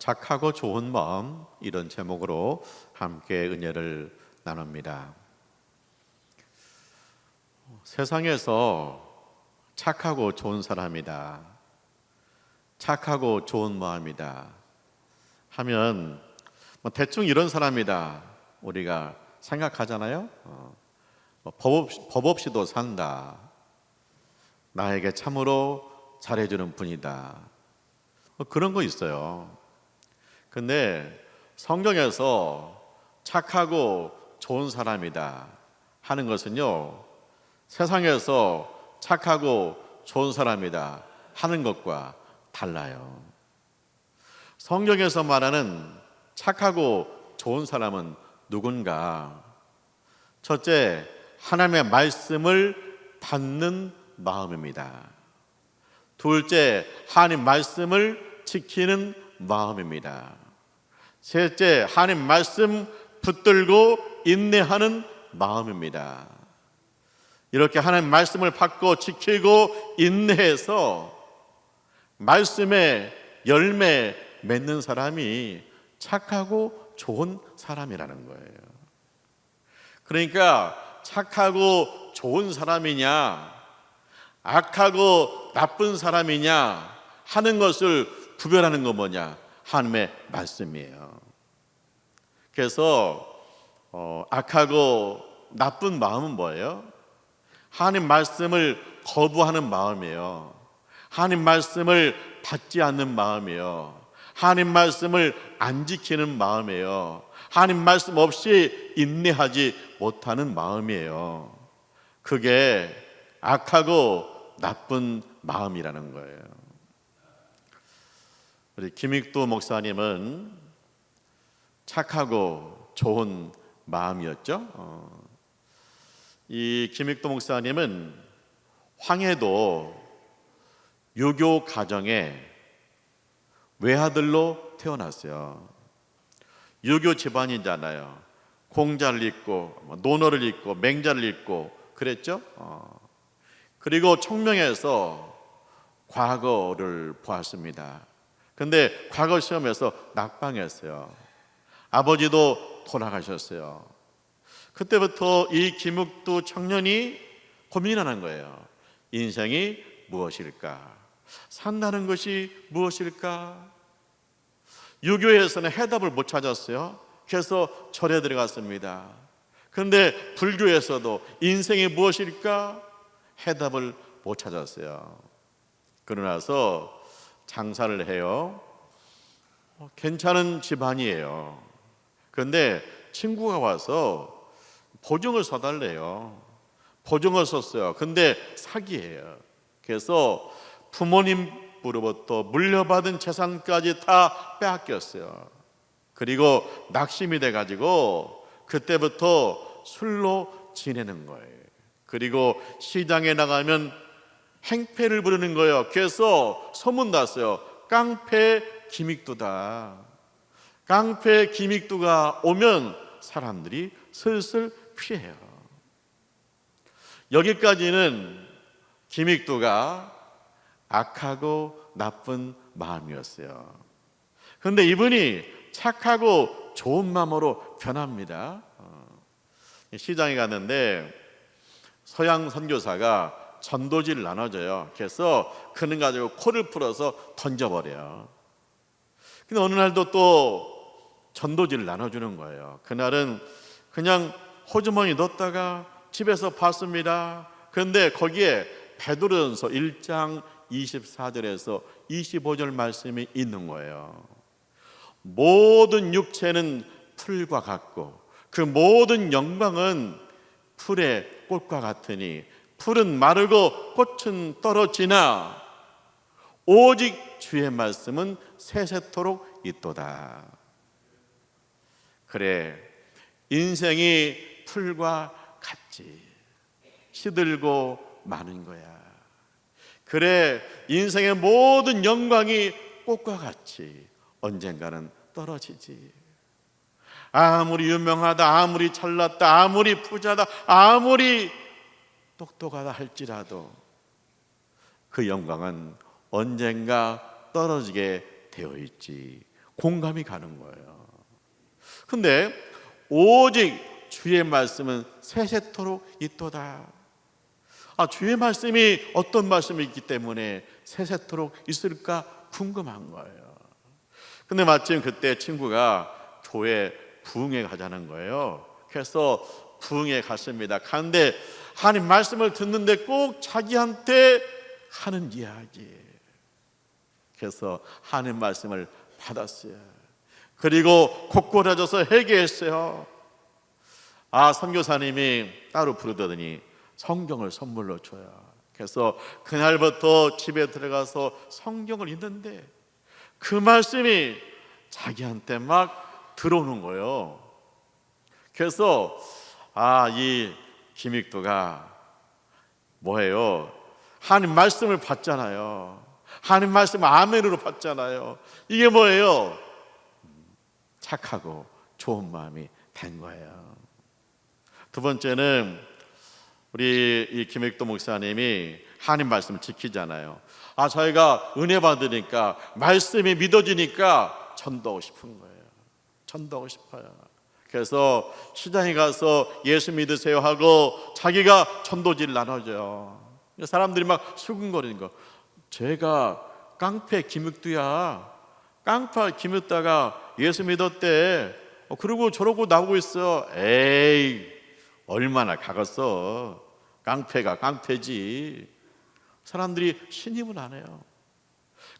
착하고 좋은 마음 이런 제목으로 함께 은혜를 나눕니다. 세상에서 착하고 좋은 사람이다. 착하고 좋은 마음이다. 하면 뭐 대충 이런 사람이다. 우리가 생각하잖아요. 어, 뭐 법, 없이, 법 없이도 산다. 나에게 참으로 잘해주는 분이다. 뭐 그런 거 있어요. 근데 성경에서 착하고 좋은 사람이다 하는 것은요, 세상에서 착하고 좋은 사람이다 하는 것과 달라요. 성경에서 말하는 착하고 좋은 사람은 누군가? 첫째, 하나님의 말씀을 받는 마음입니다. 둘째, 하나님 말씀을 지키는 마음입니다. 셋째, 하나님 말씀 붙들고 인내하는 마음입니다. 이렇게 하나님 말씀을 받고 지키고 인내해서 말씀의 열매 맺는 사람이 착하고 좋은 사람이라는 거예요. 그러니까 착하고 좋은 사람이냐, 악하고 나쁜 사람이냐 하는 것을 구별하는 건 뭐냐? 하나님의 말씀이에요. 그래서 어, 악하고 나쁜 마음은 뭐예요? 하나님 말씀을 거부하는 마음이에요. 하나님 말씀을 받지 않는 마음이에요. 하나님 말씀을 안 지키는 마음이에요. 하나님 말씀 없이 인내하지 못하는 마음이에요. 그게 악하고 나쁜 마음이라는 거예요. 우리 김익도 목사님은 착하고 좋은 마음이었죠. 어. 이 김익도 목사님은 황해도 유교 가정에 외아들로 태어났어요. 유교 집안이잖아요. 공자를 읽고 뭐 논어를 읽고 맹자를 읽고 그랬죠. 어. 그리고 청명에서 과거를 보았습니다. 근데 과거 시험에서 낙방했어요. 아버지도 돌아가셨어요. 그때부터 이 김욱두 청년이 고민하는 거예요. 인생이 무엇일까? 산다는 것이 무엇일까? 유교에서는 해답을 못 찾았어요. 그래서 절에 들어갔습니다. 그런데 불교에서도 인생이 무엇일까? 해답을 못 찾았어요. 그러나서 장사를 해요. 어, 괜찮은 집안이에요. 그런데 친구가 와서 보증을 써달래요. 보증을 썼어요. 근데 사기예요. 그래서 부모님으로부터 물려받은 재산까지 다 빼앗겼어요. 그리고 낙심이 돼가지고 그때부터 술로 지내는 거예요. 그리고 시장에 나가면 행패를 부르는 거예요. 그래서 소문 났어요. 깡패 기믹두다. 깡패 기믹두가 오면 사람들이 슬슬 피해요. 여기까지는 기믹두가 악하고 나쁜 마음이었어요. 그런데 이분이 착하고 좋은 마음으로 변합니다. 어, 시장에 갔는데 서양 선교사가 전도지를 나눠줘요. 그래서 그는 가지고 코를 풀어서 던져버려요. 근데 어느 날도 또 전도지를 나눠주는 거예요. 그날은 그냥 호주머니 넣었다가 집에서 봤습니다. 그런데 거기에 베드로전서 1장 24절에서 25절 말씀이 있는 거예요. 모든 육체는 풀과 같고 그 모든 영광은 풀의 꽃과 같으니 풀은 마르고 꽃은 떨어지나 오직 주의 말씀은 세세토록 있도다. 그래 인생이 풀과 같지 시들고 많은 거야. 그래 인생의 모든 영광이 꽃과 같이 언젠가는 떨어지지. 아무리 유명하다, 아무리 잘났다, 아무리 부자다, 아무리 똑똑하다 할지라도 그 영광은 언젠가 떨어지게 되어 있지. 공감이 가는 거예요. 근데 오직 주의 말씀은 세세토록 있도다. 아, 주의 말씀이 어떤 말씀이 있기 때문에 세세토록 있을까 궁금한 거예요. 근데 마침 그때 친구가 교회 부흥회 가자는 거예요. 그래서 부흥회 갔습니다. 가는데 하나님 말씀을 듣는데 꼭 자기한테 하는 이야기. 그래서 하나님 말씀을 받았어요. 그리고 곧고라져서 회개했어요. 아, 선교사님이 따로 부르더니 성경을 선물로 줘요. 그래서 그날부터 집에 들어가서 성경을 읽는데 그 말씀이 자기한테 막 들어오는 거예요. 그래서 아, 이 김익도가 뭐예요? 하나님 말씀을 받잖아요. 하나님 말씀 아멘으로 받잖아요. 이게 뭐예요? 착하고 좋은 마음이 된 거예요. 두 번째는 우리 이 김익도 목사님이 하나님 말씀을 지키잖아요. 아, 저희가 은혜 받으니까 말씀이 믿어지니까 전도하고 싶은 거예요. 전도하고 싶어요. 그래서 시장에 가서 예수 믿으세요 하고 자기가 전도지를 나눠줘요. 사람들이 막 수근거리는 거. 제가 깡패 김육두야. 깡패 김육다가 예수 믿었대. 어, 그러고 저러고 나오고 있어. 에이, 얼마나 가겠어. 깡패가 깡패지. 사람들이 신임을 안 해요.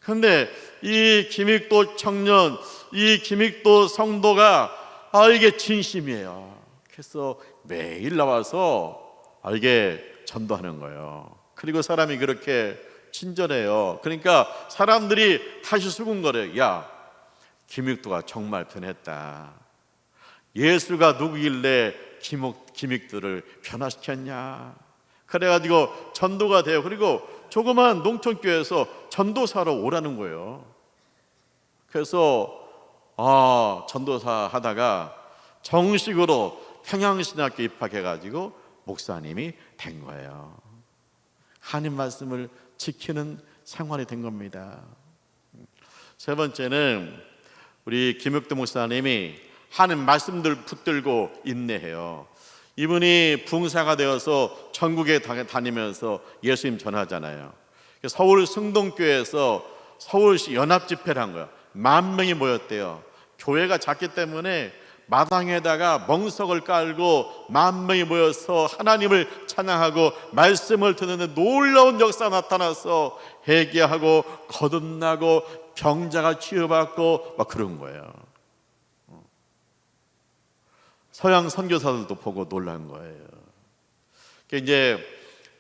근데 이 김익도 청년, 이 김익도 성도가 아 이게 진심이에요. 그래서 매일 나와서 아 이게 전도하는 거예요. 그리고 사람이 그렇게 친절해요. 그러니까 사람들이 다시 수군거려요. 야, 김익도가 정말 변했다. 예수가 누구길래 김옥, 김익도를 변화시켰냐? 그래가지고 전도가 돼요. 그리고 조그만 농촌교회에서 전도사로 오라는 거예요. 그래서 아 전도사 하다가 정식으로 평양신학교 입학해가지고 목사님이 된 거예요. 하나님 말씀을 지키는 생활이 된 겁니다. 세 번째는 우리 김육도 목사님이 하나님 말씀들 붙들고 인내해요. 이분이 붕사가 되어서 전국에 다니면서 예수님 전하잖아요. 서울 승동교회에서 서울시 연합 집회를 한 거예요. 만 명이 모였대요. 교회가 작기 때문에 마당에다가 멍석을 깔고 만 명이 모여서 하나님을 찬양하고 말씀을 듣는데 놀라운 역사 나타나서 회개하고 거듭나고 병자가 치유받고 막 그런 거예요. 서양 선교사들도 보고 놀란 거예요. 이제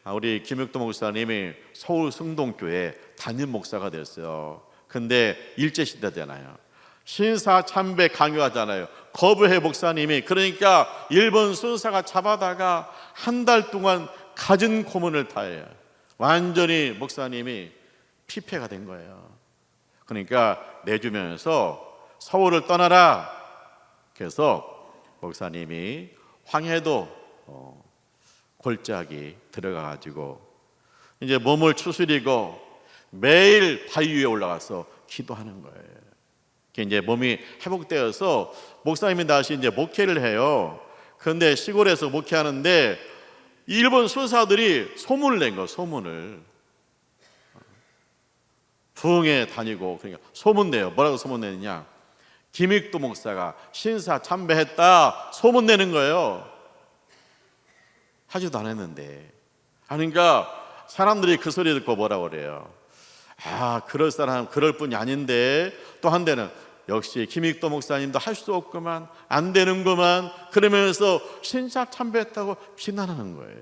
우리 김육도 목사님이 서울 승동교회 담임 목사가 됐어요. 근데 일제 시대잖아요. 신사 참배 강요하잖아요. 거부해 목사님이 그러니까 일본 순사가 잡아다가 한 달 동안 갖은 고문을 타요. 완전히 목사님이 피폐가 된 거예요. 그러니까 내주면서 서울을 떠나라. 그래서 목사님이 황해도 어, 골짜기 들어가 가지고 이제 몸을 추스리고 매일 바위 위에 올라가서 기도하는 거예요. 이제 몸이 회복되어서 목사님이 다시 이제 목회를 해요. 그런데 시골에서 목회하는데 일본 수사들이 소문을 낸 거, 소문을. 부흥에 다니고 그러니까 소문 내요. 뭐라고 소문 내느냐? 김익도 목사가 신사 참배했다 소문 내는 거예요. 하지도 않았는데. 그러니까 사람들이 그 소리 듣고 뭐라고 그래요? 아, 그럴 사람, 그럴 뿐이 아닌데 또 한 대는 역시 김익도 목사님도 할 수 없구만, 안 되는구만, 그러면서 신사 참배했다고 비난하는 거예요.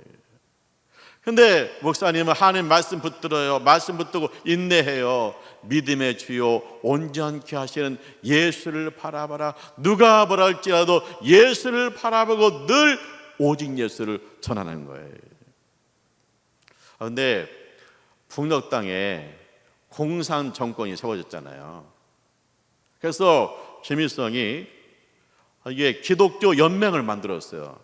근데 목사님은 하나님 말씀 붙들어요. 말씀 붙들고 인내해요. 믿음의 주요 온전케 하시는 예수를 바라봐라. 누가 뭐라 할지라도 예수를 바라보고 늘 오직 예수를 전하는 거예요. 그런데 북녘 땅에 공산 정권이 세워졌잖아요. 그래서 김일성이 이게 기독교 연맹을 만들었어요.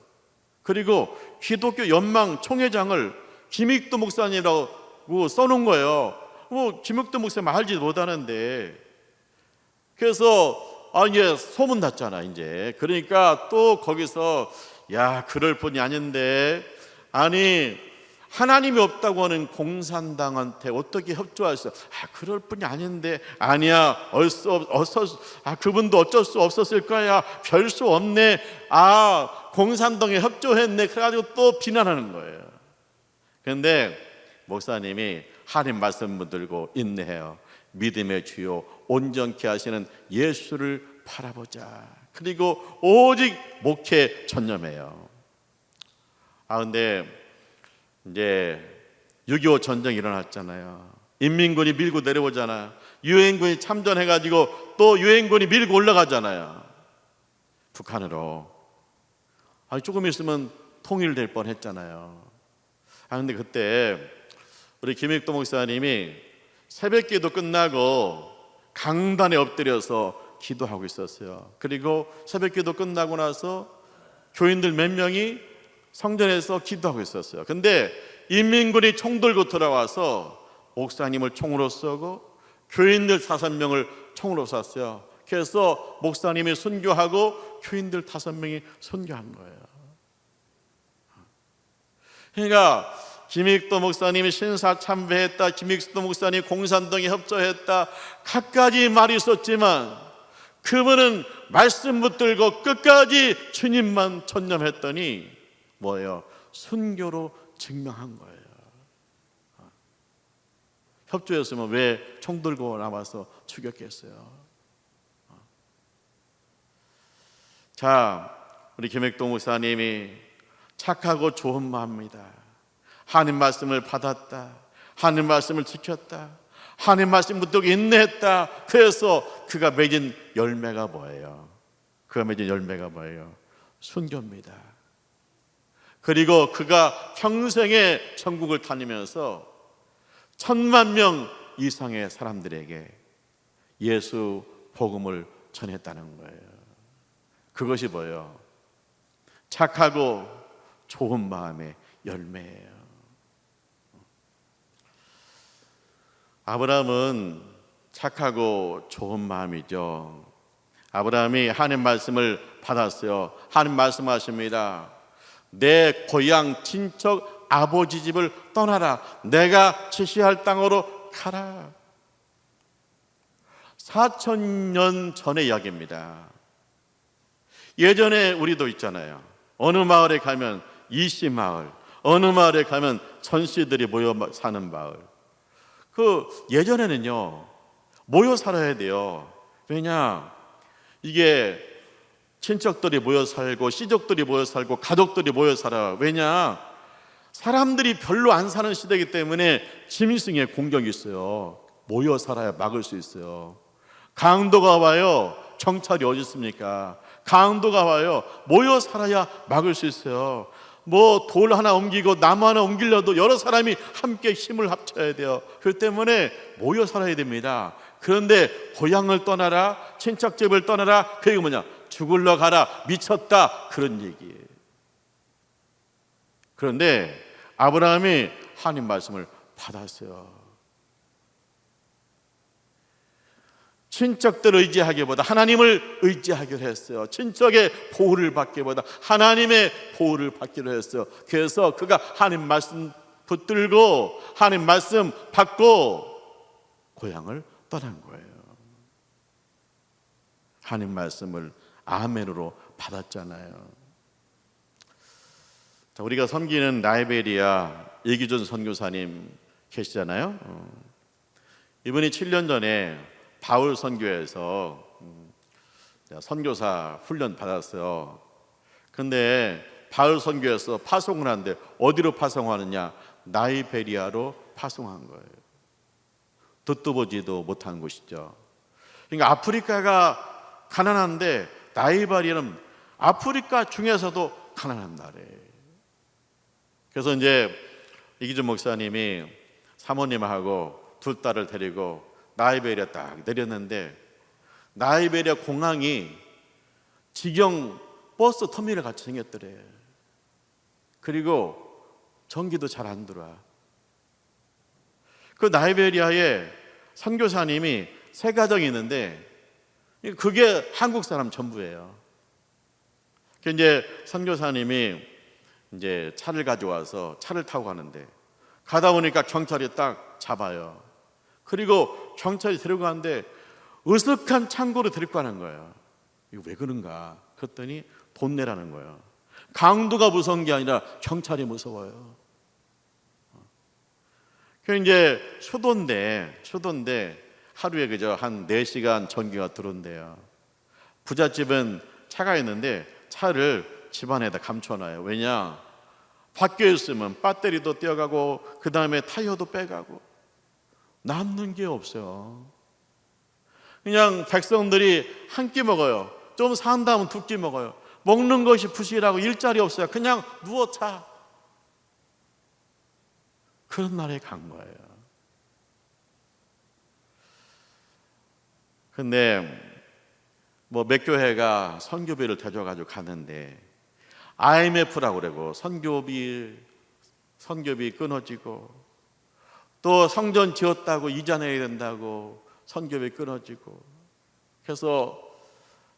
그리고 기독교 연맹 총회장을 김익도 목사님이라고 써놓은 거예요. 뭐 김익도 목사님 알지 못하는데 그래서 아 이제 소문 났잖아 이제 그러니까 또 거기서 야 그럴 뿐이 아닌데 아니 하나님이 없다고 하는 공산당한테 어떻게 협조할 수? 아 그럴 뿐이 아닌데 아니야 어수 어서 아 그분도 어쩔 수 없었을 거야 별 수 없네 아 공산당에 협조했네 그래 가지고 또 비난하는 거예요. 그런데 목사님이 하나님 말씀 붙들고 인내해요. 믿음의 주요 온전케 하시는 예수를 바라보자. 그리고 오직 목회 전념해요. 아 근데 이제 6.25 전쟁이 일어났잖아요. 인민군이 밀고 내려오잖아요. 유엔군이 참전해가지고 또 유엔군이 밀고 올라가잖아요. 북한으로. 아 조금 있으면 통일될 뻔 했잖아요. 아 근데 그때 우리 김익도 목사님이 새벽 기도 끝나고 강단에 엎드려서 기도하고 있었어요. 그리고 새벽 기도 끝나고 나서 교인들 몇 명이 성전에서 기도하고 있었어요. 근데 인민군이 총 들고 들어와서 목사님을 총으로 쏘고 교인들 다섯 명을 총으로 쐈어요. 그래서 목사님이 순교하고 교인들 다섯 명이 순교한 거예요. 그러니까 김익도 목사님이 신사 참배했다. 김익도 목사님 공산당에 협조했다. 갖가지 말이 있었지만 그분은 말씀 붙들고 끝까지 주님만 전념했더니 뭐예요? 순교로 증명한 거예요. 협조했으면 왜 총 들고 남아서 죽였겠어요? 자, 우리 김익동 목사님이 착하고 좋은 마음입니다. 하나님 말씀을 받았다. 하나님 말씀을 지켰다. 하나님 말씀 붙들고 인내했다. 그래서 그가 맺은 열매가 뭐예요? 그가 맺은 열매가 뭐예요? 순교입니다. 그리고 그가 평생에 천국을 다니면서 천만 명 이상의 사람들에게 예수 복음을 전했다는 거예요. 그것이 뭐예요? 착하고 좋은 마음의 열매예요. 아브라함은 착하고 좋은 마음이죠. 아브라함이 하나님 말씀을 받았어요. 하나님 말씀하십니다. 내 고향 친척 아버지 집을 떠나라. 내가 지시할 땅으로 가라. 4천 년 전의 이야기입니다. 예전에 우리도 있잖아요. 어느 마을에 가면 이씨 마을, 어느 마을에 가면 전씨들이 모여 사는 마을. 그 예전에는요 모여 살아야 돼요. 왜냐 이게 친척들이 모여 살고 시족들이 모여 살고 가족들이 모여 살아. 왜냐 사람들이 별로 안 사는 시대이기 때문에 짐승의 공격이 있어요. 모여 살아야 막을 수 있어요. 강도가 와요. 경찰이 어디 있습니까? 강도가 와요. 모여 살아야 막을 수 있어요. 뭐 돌 하나 옮기고 나무 하나 옮기려도 여러 사람이 함께 힘을 합쳐야 돼요. 그 때문에 모여 살아야 됩니다. 그런데 고향을 떠나라, 친척집을 떠나라, 그게 뭐냐? 죽을러 가라, 미쳤다 그런 얘기예요. 그런데 아브라함이 하나님 말씀을 받았어요. 친척들을 의지하기보다 하나님을 의지하기로 했어요. 친척의 보호를 받기보다 하나님의 보호를 받기로 했어요. 그래서 그가 하나님 말씀 붙들고 하나님 말씀 받고 고향을 떠난 거예요. 하나님 말씀을 아멘으로 받았잖아요. 자, 우리가 섬기는 나이베리아 이기준 선교사님 계시잖아요. 어. 이분이 7년 전에 바울 선교에서 음, 선교사 훈련 받았어요. 근데 바울 선교에서 파송을 하는데 어디로 파송하느냐? 나이베리아로 파송한 거예요. 듣도 보지도 못한 곳이죠. 그러니까 아프리카가 가난한데 나이바리아는 아프리카 중에서도 가난한 나라예요. 그래서 이제 이기준 목사님이 사모님하고 둘 딸을 데리고 나이베리아 딱 내렸는데 나이베리아 공항이 직영 버스 터미널 같이 생겼더래. 그리고 전기도 잘 안 들어와. 그 나이베리아에 선교사님이 세 가정이 있는데 그게 한국 사람 전부예요. 그 이제 선교사님이 이제 차를 가져와서 차를 타고 가는데 가다 보니까 경찰이 딱 잡아요. 그리고 경찰이 데리고 가는데 으슥한 창고로 데리고 가는 거예요. 이거 왜 그런가? 그랬더니 돈 내라는 거예요. 강도가 무서운 게 아니라 경찰이 무서워요. 그 이제 수도인데 수도인데 하루에 그저 한 4시간 전기가 들어온대요. 부잣집은 차가 있는데 차를 집안에다 감춰놔요. 왜냐? 밖에 있으면 배터리도 떼어가고 그 다음에 타이어도 빼가고 남는 게 없어요. 그냥 백성들이 한 끼 먹어요. 좀 산 다음 두 끼 먹어요. 먹는 것이 부실하고 일자리 없어요. 그냥 누워 자. 그런 날에 간 거예요. 근데 뭐 몇 교회가 선교비를 대줘가지고 가는데 IMF라고 그러고 선교비 선교비 끊어지고 또 성전 지었다고 이자 내야 된다고 선교비 끊어지고 그래서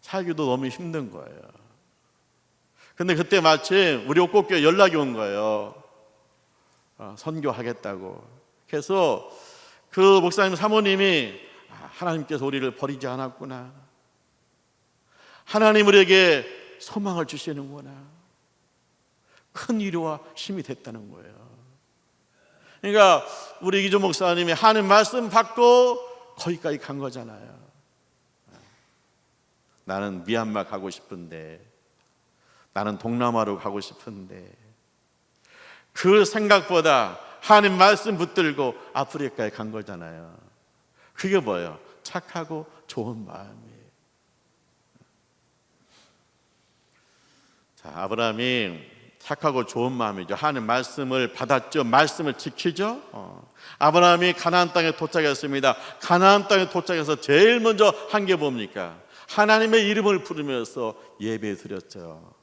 살기도 너무 힘든 거예요. 근데 그때 마침 우리 옥곡교회 연락이 온 거예요. 어, 선교하겠다고. 그래서 그 목사님 사모님이 아, 하나님께서 우리를 버리지 않았구나. 하나님 우리에게 소망을 주시는구나. 큰 위로와 힘이 됐다는 거예요. 그러니까 우리 이기조 목사님이 하는 말씀 받고 거기까지 간 거잖아요. 나는 미얀마 가고 싶은데 나는 동남아로 가고 싶은데 그 생각보다 하나님 말씀 붙들고 아프리카에 간 거잖아요. 그게 뭐예요? 착하고 좋은 마음이에요. 자, 아브라함이 착하고 좋은 마음이죠. 하나님 말씀을 받았죠. 말씀을 지키죠. 어. 아브라함이 가나안 땅에 도착했습니다. 가나안 땅에 도착해서 제일 먼저 한 게 뭡니까? 하나님의 이름을 부르면서 예배 드렸죠.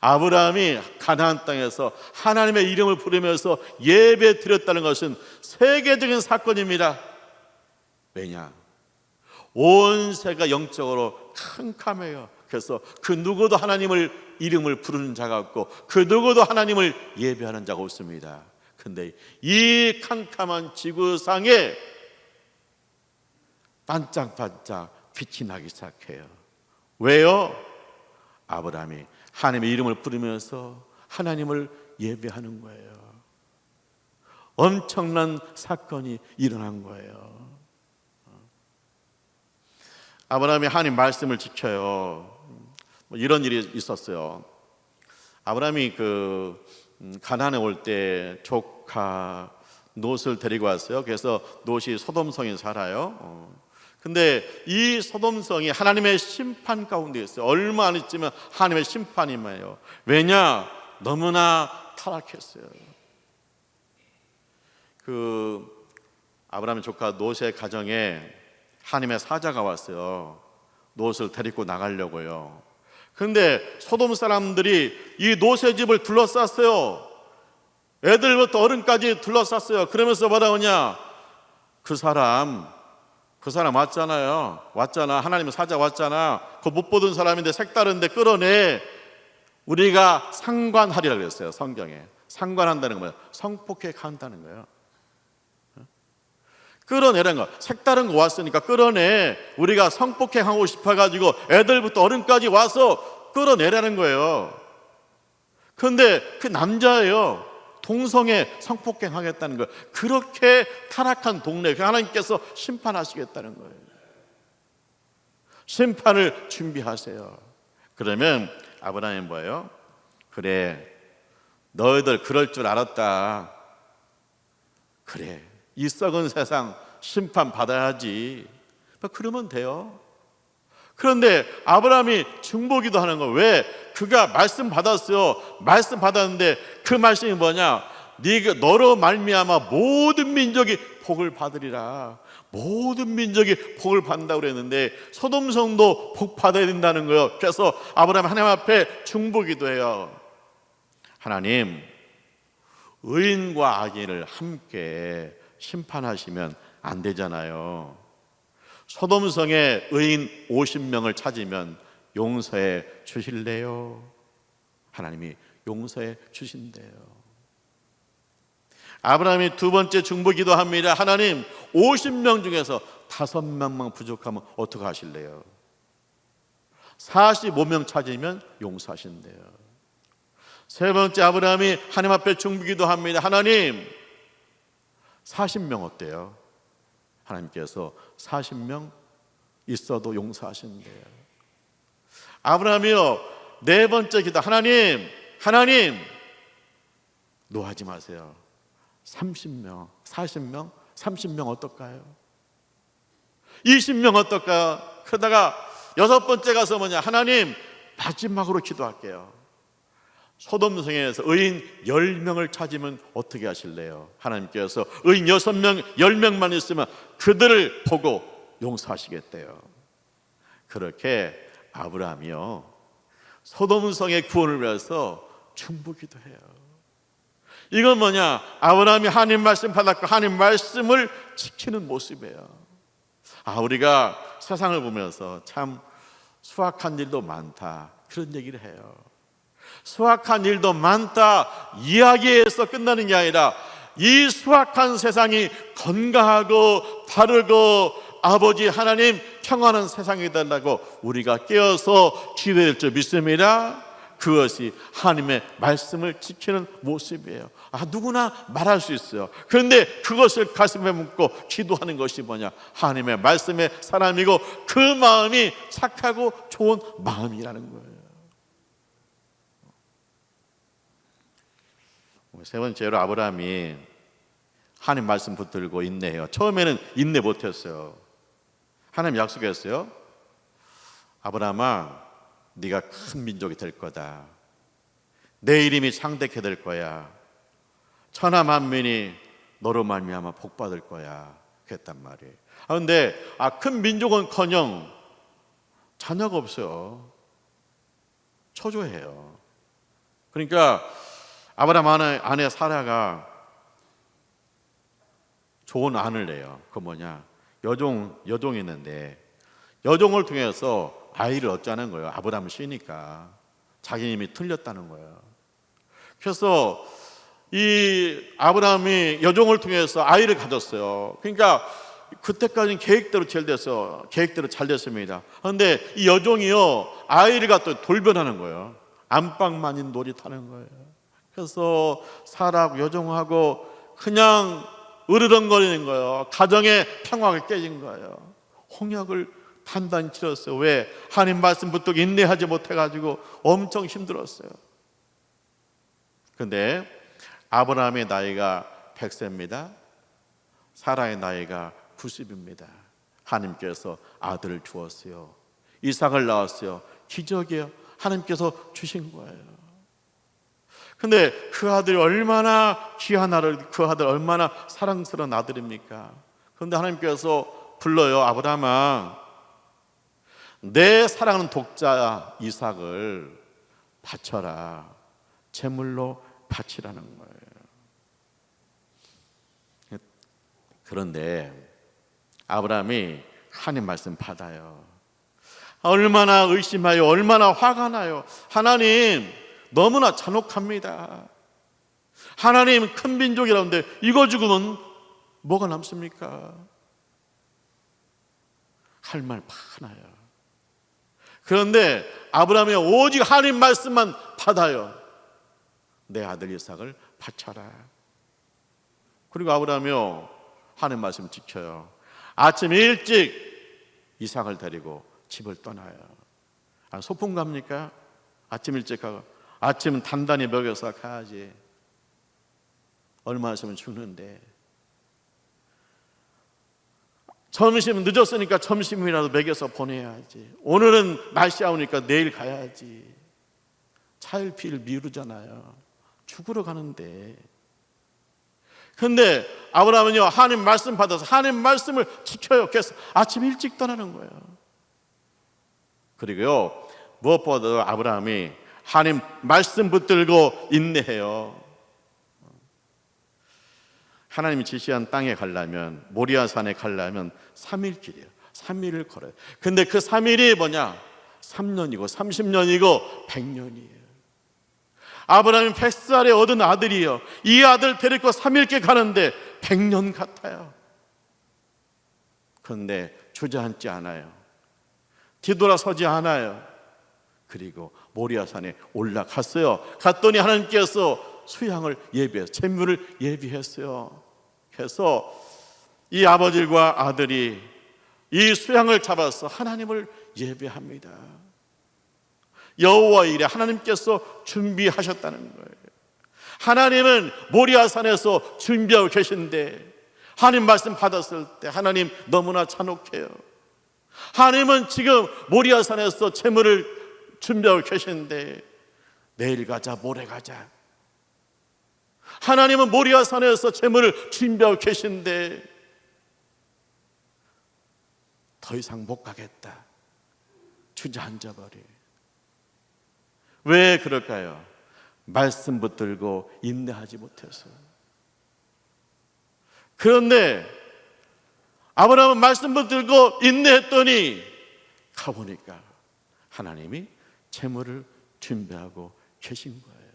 아브라함이 가나안 땅에서 하나님의 이름을 부르면서 예배 드렸다는 것은 세계적인 사건입니다. 왜냐? 온 세가 영적으로 캄캄해요. 그래서 그 누구도 하나님을 이름을 부르는 자가 없고 그 누구도 하나님을 예배하는 자가 없습니다. 근데 이 캄캄한 지구상에 반짝반짝 빛이 나기 시작해요. 왜요? 아브라함이 하나님의 이름을 부르면서 하나님을 예배하는 거예요. 엄청난 사건이 일어난 거예요. 아브라함이 하나님 말씀을 지켜요. 뭐 이런 일이 있었어요. 아브라함이 그 음, 가나안에 올 때 조카 롯을 데리고 왔어요. 그래서 롯이 소돔성에 살아요. 어. 근데 이 소돔성이 하나님의 심판 가운데 있어요. 얼마 안 있지만 하나님의 심판이 임해요. 왜냐? 너무나 타락했어요. 그 아브라함의 조카 롯의 가정에 하나님의 사자가 왔어요. 롯을 데리고 나가려고요. 근데 소돔 사람들이 이 롯의 집을 둘러쌌어요. 애들부터 어른까지 둘러쌌어요. 그러면서 하냐? 그 사람 그 사람 왔잖아요. 왔잖아. 하나님의 사자 왔잖아. 그 못 보던 사람인데 색다른데 끌어내. 우리가 상관하리라 그랬어요. 성경에. 상관한다는 거예요. 성폭행한다는 거예요. 끌어내라는 거. 색다른 거 왔으니까 끌어내. 우리가 성폭행하고 싶어가지고 애들부터 어른까지 와서 끌어내라는 거예요. 그런데 그 남자예요. 동성애 성폭행 하겠다는 거예요. 그렇게 타락한 동네 하나님께서 심판하시겠다는 거예요. 심판을 준비하세요. 그러면 아브라함이 뭐예요? 그래, 너희들 그럴 줄 알았다. 그래, 이 썩은 세상 심판 받아야지. 뭐 그러면 돼요. 그런데 아브라함이 중보기도 하는 거 왜? 그가 말씀 받았어요. 말씀 받았는데 그 말씀이 뭐냐? 네가 너로 말미암아 모든 민족이 복을 받으리라. 모든 민족이 복을 받는다고 그랬는데 소돔 성도 복 받아야 된다는 거예요. 그래서 아브라함 하나님 앞에 중보기도 해요. 하나님 의인과 악인을 함께 심판하시면 안 되잖아요. 소돔성에 의인 50명을 찾으면 용서해 주실래요? 하나님이 용서해 주신대요. 아브라함이 두 번째 중보 기도합니다. 하나님, 50명 중에서 다섯 명만 부족하면 어떻게 하실래요? 45명 찾으면 용서하신대요. 세 번째 아브라함이 하나님 앞에 중보 기도합니다. 하나님, 40명 어때요? 하나님께서 40명 있어도 용서하신대요. 아브라함이요, 네 번째 기도. 하나님, 하나님, 노하지 마세요. 30명, 40명, 30명 어떨까요? 20명 어떨까요? 그러다가 여섯 번째 가서 뭐냐? 하나님, 마지막으로 기도할게요. 소돔성에서 의인 10명을 찾으면 어떻게 하실래요? 하나님께서 의인 6명, 10명만 있으면 그들을 보고 용서하시겠대요. 그렇게 아브라함이요. 소돔성의 구원을 위해서 중보기도 해요. 이건 뭐냐? 아브라함이 하나님 말씀 받았고 하나님 말씀을 지키는 모습이에요. 아, 우리가 세상을 보면서 참 수확한 일도 많다. 그런 얘기를 해요. 수확한 일도 많다. 이야기에서 끝나는 게 아니라 이 수확한 세상이 건강하고 바르고 아버지 하나님 평안한 세상이 된다고 우리가 깨어서 기도할 줄 믿습니다. 그것이 하나님의 말씀을 지키는 모습이에요. 아, 누구나 말할 수 있어요. 그런데 그것을 가슴에 묻고 기도하는 것이 뭐냐? 하나님의 말씀의 사람이고 그 마음이 착하고 좋은 마음이라는 거예요. 세 번째로 아브라함이 하나님 말씀 붙들고 인내해요. 처음에는 인내 못했어요. 하나님 약속했어요. 아브라함아, 네가 큰 민족이 될 거다. 내 이름이 창대케 될 거야. 천하 만민이 너로 말미암아 복 받을 거야. 그랬단 말이에요. 아 근데 아 큰 민족은커녕 자녀가 없어요. 초조해요. 그러니까 아브라함 아내, 아내 사라가 좋은 안을 내요. 그 뭐냐? 여종 여종이 있는데 여종을 통해서 아이를 얻자는 거예요. 아브라함을 쉬니까 자기 힘이 틀렸다는 거예요. 그래서 이 아브라함이 여종을 통해서 아이를 가졌어요. 그러니까 그때까지는 계획대로 잘 됐어. 계획대로 잘 됐습니다. 그런데 이 여종이요 아이를 갖다 돌변하는 거예요. 안방만인 놀이 타는 거예요. 그래서 사라하고 여종하고 그냥 으르렁거리는 거예요. 가정의 평화가 깨진 거예요. 홍역을 단단히 치렀어요. 왜? 하나님 말씀 붙들고 인내하지 못해가지고 엄청 힘들었어요. 근데 아브라함의 나이가 100세입니다. 사라의 나이가 90입니다. 하나님께서 아들을 주었어요. 이삭을 낳았어요. 기적이에요. 하나님께서 주신 거예요. 근데 그 아들이 얼마나 귀한 아들, 그 아들 얼마나 사랑스러운 아들입니까? 그런데 하나님께서 불러요. 아브라함아, 내 사랑하는 독자 이삭을 바쳐라. 제물로 바치라는 거예요. 그런데 아브라함이 하나님 말씀 받아요. 얼마나 의심하여 얼마나 화가 나요. 하나님 너무나 잔혹합니다. 하나님 큰 민족이라는데 이거 죽으면 뭐가 남습니까? 할 말 많아요. 그런데 아브라함이 오직 하나님 말씀만 받아요. 내 아들 이삭을 바쳐라. 그리고 아브라함이요 하나님 말씀 지켜요. 아침 일찍 이삭을 데리고 집을 떠나요. 아, 소풍 갑니까? 아침 일찍 가고 아침 단단히 먹여서 가야지. 얼마 있으면 죽는데. 점심 늦었으니까 점심이라도 먹여서 보내야지. 오늘은 날씨 아우니까 내일 가야지. 차일피일 미루잖아요. 죽으러 가는데. 근데 아브라함은요, 하나님 말씀 받아서 하나님 말씀을 지켜요. 그래서 아침 일찍 떠나는 거예요. 그리고요, 무엇보다도 아브라함이 하나님 말씀 붙들고 인내해요. 하나님이 지시한 땅에 가려면 모리아 산에 가려면 3일 길이에요. 3일을 걸어요. 근데 그 3일이 뭐냐? 3년이고 30년이고 100년이에요. 아브라함이 100살에 얻은 아들이요. 이 아들 데리고 3일께 가는데 100년 같아요. 그런데 주저앉지 않아요. 뒤돌아서지 않아요. 그리고 모리아산에 올라갔어요. 갔더니 하나님께서 수양을 예비해서 재물을 예비했어요. 그래서 이 아버지와 아들이 이 수양을 잡아서 하나님을 예배합니다. 여호와 일에 하나님께서 준비하셨다는 거예요. 하나님은 모리아산에서 준비하고 계신데 하나님 말씀 받았을 때 하나님 너무나 잔혹해요. 하나님은 지금 모리아산에서 재물을 준비하고 계신데 내일 가자 모레 가자. 하나님은 모리아 산에서 재물을 준비하고 계신데 더 이상 못 가겠다. 주저앉아 버려. 왜 그럴까요? 말씀 붙들고 인내하지 못해서. 그런데 아브라함은 말씀 붙들고 인내했더니 가보니까 하나님이 재물을 준비하고 계신 거예요.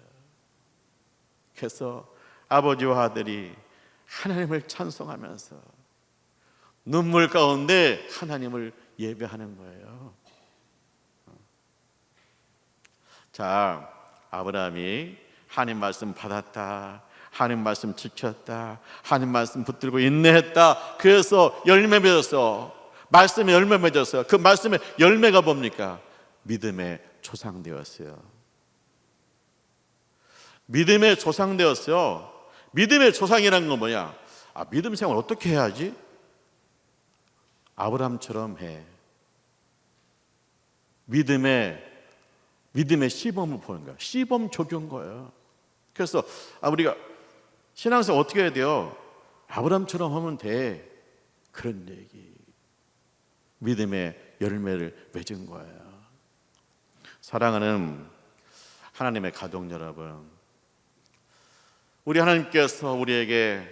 그래서 아버지와 아들이 하나님을 찬송하면서 눈물 가운데 하나님을 예배하는 거예요. 자, 아브라함이 하나님 말씀 받았다. 하나님 말씀 지켰다. 하나님 말씀 붙들고 인내했다. 그래서 열매 맺었어. 말씀에 열매 맺었어요. 그 말씀에 열매가 뭡니까? 믿음의 조상되었어요. 믿음의 조상되었어요. 믿음의 조상이라는 건 뭐야? 아, 믿음 생활 어떻게 해야지? 아브라함처럼 해. 믿음의 믿음의 시범을 보는 거야. 시범 적용 거예요. 그래서 아 우리가 신앙생활 어떻게 해야 돼요? 아브라함처럼 하면 돼. 그런 얘기. 믿음의 열매를 맺은 거예요. 사랑하는 하나님의 가족 여러분. 우리 하나님께서 우리에게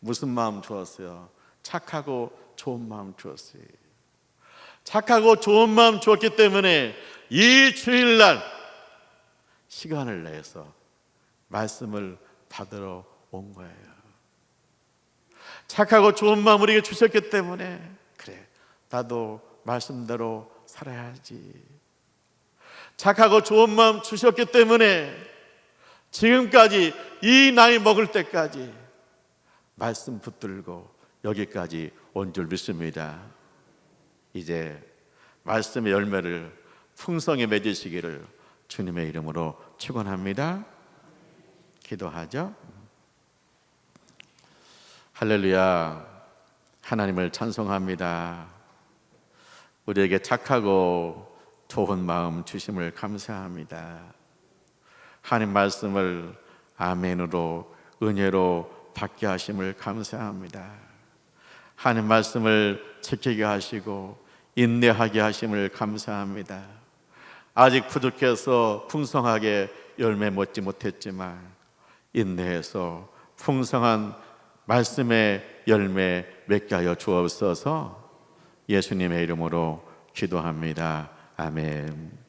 무슨 마음 주었어요? 착하고 좋은 마음 주었어요. 착하고 좋은 마음 주었기 때문에 이 주일날 시간을 내서 말씀을 받으러 온 거예요. 착하고 좋은 마음 우리에게 주셨기 때문에 그래 나도 말씀대로 살아야지. 착하고 좋은 마음 주셨기 때문에 지금까지 이 나이 먹을 때까지 말씀 붙들고 여기까지 온 줄 믿습니다. 이제 말씀의 열매를 풍성히 맺으시기를 주님의 이름으로 축원합니다. 기도하죠. 할렐루야. 하나님을 찬송합니다. 우리에게 착하고 좋은 마음 주심을 감사합니다. 하나님 말씀을 아멘으로 은혜로 받게 하심을 감사합니다. 하나님 말씀을 지키게 하시고 인내하게 하심을 감사합니다. 아직 부족해서 풍성하게 열매 맺지 못했지만 인내해서 풍성한 말씀의 열매 맺게 하여 주옵소서 예수님의 이름으로 기도합니다. 아멘.